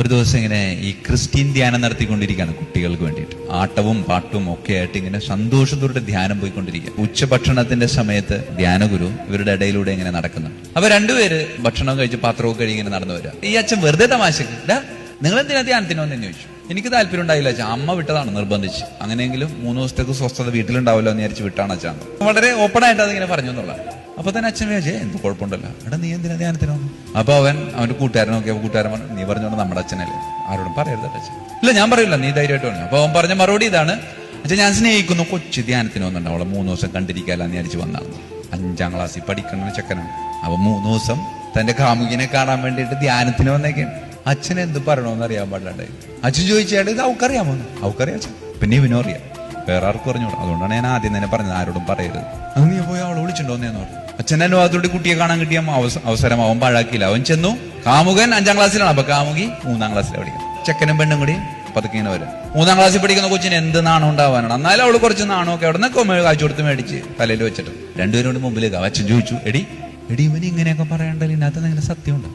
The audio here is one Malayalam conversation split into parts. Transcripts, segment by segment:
ഒരു ദിവസം ഇങ്ങനെ ഈ ക്രിസ്ത്യൻ ധ്യാനം നടത്തിക്കൊണ്ടിരിക്കുകയാണ് കുട്ടികൾക്ക് വേണ്ടിയിട്ട്. ആട്ടവും പാട്ടും ഒക്കെ ആയിട്ട് ഇങ്ങനെ സന്തോഷത്തോടെ ധ്യാനം പോയിക്കൊണ്ടിരിക്കുക. ഉച്ചഭക്ഷണത്തിന്റെ സമയത്ത് ധ്യാനഗുരു ഇവരുടെ ഇടയിലൂടെ ഇങ്ങനെ നടക്കുന്നു അപ്പൊ രണ്ടുപേര് ഭക്ഷണം കഴിച്ച് പാത്രവും കഴിഞ്ഞ് ഇങ്ങനെ നടന്നു വരിക. ഈ അച്ഛൻ വെറുതെ തമാശക്ക് നിങ്ങൾ എന്തിനാ ധ്യാനത്തിന് വന്നെന്ന് ചോദിച്ചു? എനിക്ക് താല്പര്യം ഉണ്ടായില്ല അച്ഛൻ അമ്മ വിട്ടതാണ് നിർബന്ധിച്ച്. അങ്ങനെയെങ്കിലും മൂന്ന് ദിവസത്തേക്ക് സ്വസ്ഥത വീട്ടിലുണ്ടാവില്ല എന്ന് വിചാരിച്ച് വിട്ടാണ് അച്ഛൻ വളരെ ഓപ്പൺ ആയിട്ട് ഇങ്ങനെ പറഞ്ഞു എന്നുള്ള അപ്പൊ തന്നെ അച്ഛൻ വിചാരിച്ചേ എന്ത് കുഴപ്പമുണ്ടല്ലോ? എടാ നീ എന്തിനാ ധ്യാനത്തിന് വന്നു? അപ്പൊ അവൻ അവന്റെ കൂട്ടുകാരൻ നോക്കിയപ്പോ കൂട്ടുകാരൻ പറഞ്ഞു നീ പറഞ്ഞോണ്ട് നമ്മുടെ അച്ഛനല്ലേ? ആരോടും പറയരുത് അച്ഛൻ. ഇല്ല ഞാൻ പറയില്ല നീ ധൈര്യമായിട്ട് പറഞ്ഞു അപ്പൊ അവൻ പറഞ്ഞ മറുപടി ഇതാണ് അച്ഛൻ ഞാൻ സ്നേഹിക്കുന്നു കൊച്ചു ധ്യാനത്തിന് വന്നിട്ടുണ്ട്. അവളെ മൂന്ന് ദിവസം കണ്ടിരിക്കാല്ലെന്ന് വിചാരിച്ച് വന്നാണ് അഞ്ചാം ക്ലാസ്സിൽ പഠിക്കുന്ന ചെക്കനാണ്. അപ്പൊ മൂന്ന് ദിവസം തന്റെ കാമുകിനെ കാണാൻ വേണ്ടിയിട്ട് ധ്യാനത്തിന് വന്നേക്കാണ്. അച്ഛൻ എന്ത് പറയണമെന്ന് അറിയാൻ പാടില്ലാണ്ടായി. അച്ഛൻ ചോദിച്ചാൽ ഇത് അവക്കറിയാമോ അവക്കറിയാം അച്ഛൻ. പിന്നെ ഇവനും അറിയാം. വേറെ ആർക്കും അറിഞ്ഞൂടാ അതുകൊണ്ടാണ് ഞാൻ ആദ്യം തന്നെ പറഞ്ഞത് ആരോടും പറയരുത്. അത് നീ പോയി അവളെ വിളിച്ചിട്ടുണ്ടോന്ന് പറഞ്ഞു. അച്ഛൻ അനുവാദത്തോടെ കുട്ടിയെ കാണാൻ കിട്ടിയ അവസ- അവസരം അവൻ പാഴാക്കിയില്ല. അവൻ ചെന്നു. കാമുകൻ അഞ്ചാം ക്ലാസ്സിലാണ്. അപ്പൊ കാമുകി മൂന്നാം ക്ലാസ്സിലാണ് പഠിക്കുന്നത്. ചെക്കനും പെണ്ണും കൂടി പതുക്കെ ഇങ്ങനെ വരും. മൂന്നാം ക്ലാസ്സിൽ പഠിക്കുന്ന കൊച്ചിന് എന്ത് നാണം ഉണ്ടാവാനാണ്? എന്നാലും അവൾ കുറച്ച് നാണമൊക്കെ അവിടെ നിന്ന് കാഴ്ച കൊടുത്ത് മേടിച്ച് തലയിൽ വെച്ചിട്ട്. രണ്ടുപേരും കൂടി മുമ്പിലേക്ക് അച്ഛൻ ചോദിച്ചു എടി എടി ഇവന് ഇങ്ങനെയൊക്കെ പറയണ്ടല്ലോ? ഇതിനകത്ത് ഇങ്ങനെ സത്യമുണ്ട്?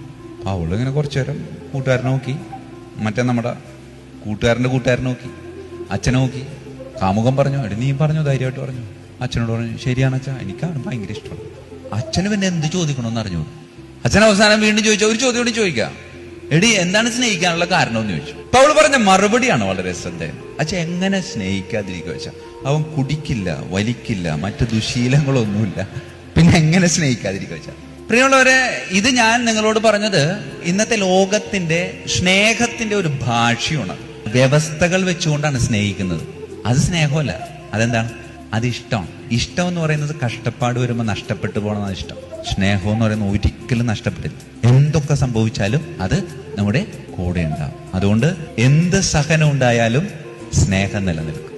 അവൾ ഇങ്ങനെ കുറച്ചു നേരം കൂട്ടുകാരനെ നോക്കി. മറ്റേ നമ്മുടെ കൂട്ടുകാരന്റെ കൂട്ടുകാരനെ നോക്കി. അച്ഛനെ നോക്കി. കാമുകം പറഞ്ഞു എടി നീ പറഞ്ഞു ധൈര്യമായിട്ട് പറഞ്ഞു. അച്ഛനോട് പറഞ്ഞു ശരിയാണ് അച്ഛാ എനിക്കാണ് ഭയങ്കര ഇഷ്ടമാണ് അച്ഛന് പിന്നെ എന്ത് ചോദിക്കണമെന്ന് അറിഞ്ഞു അച്ഛൻ അവസാനം വീണ്ടും ചോദിച്ചു ഒരു ചോദ്യം കൂടി ചോദിക്കാം. എടി എന്താണ് സ്നേഹിക്കാനുള്ള കാരണം എന്ന് ചോദിച്ചു. അവൾ പറഞ്ഞ മറുപടിയാണ് വളരെ ശ്രദ്ധേയം. അച്ഛൻ എങ്ങനെ സ്നേഹിക്കാതിരിക്കുക വെച്ചാ അവൻ കുടിക്കില്ല വലിക്കില്ല മറ്റു ദുശീലങ്ങളൊന്നുമില്ല. പിന്നെ എങ്ങനെ സ്നേഹിക്കാതിരിക്കുക വെച്ചാ പ്രിയമുള്ളവരെ ഇത് ഞാൻ നിങ്ങളോട് പറഞ്ഞത് ഇന്നത്തെ ലോകത്തിന്റെ സ്നേഹത്തിന്റെ ഒരു ഭാഷയാണ്. വ്യവസ്ഥകൾ വെച്ചുകൊണ്ടാണ് സ്നേഹിക്കുന്നത്. അത് സ്നേഹമല്ല. അതെന്താണ്? അത് ഇഷ്ടം. ഇഷ്ടം എന്ന് പറയുന്നത് കഷ്ടപ്പാട് വരുമ്പോൾ നഷ്ടപ്പെട്ടു പോകണമെന്നാണ് ഇഷ്ടം. സ്നേഹം എന്ന് പറയുന്നത് ഒരിക്കലും നഷ്ടപ്പെടില്ല. എന്തൊക്കെ സംഭവിച്ചാലും അത് നമ്മുടെ കൂടെ ഉണ്ടാവും. അതുകൊണ്ട് എന്ത് സഹനം ഉണ്ടായാലും സ്നേഹം നിലനിൽക്കും.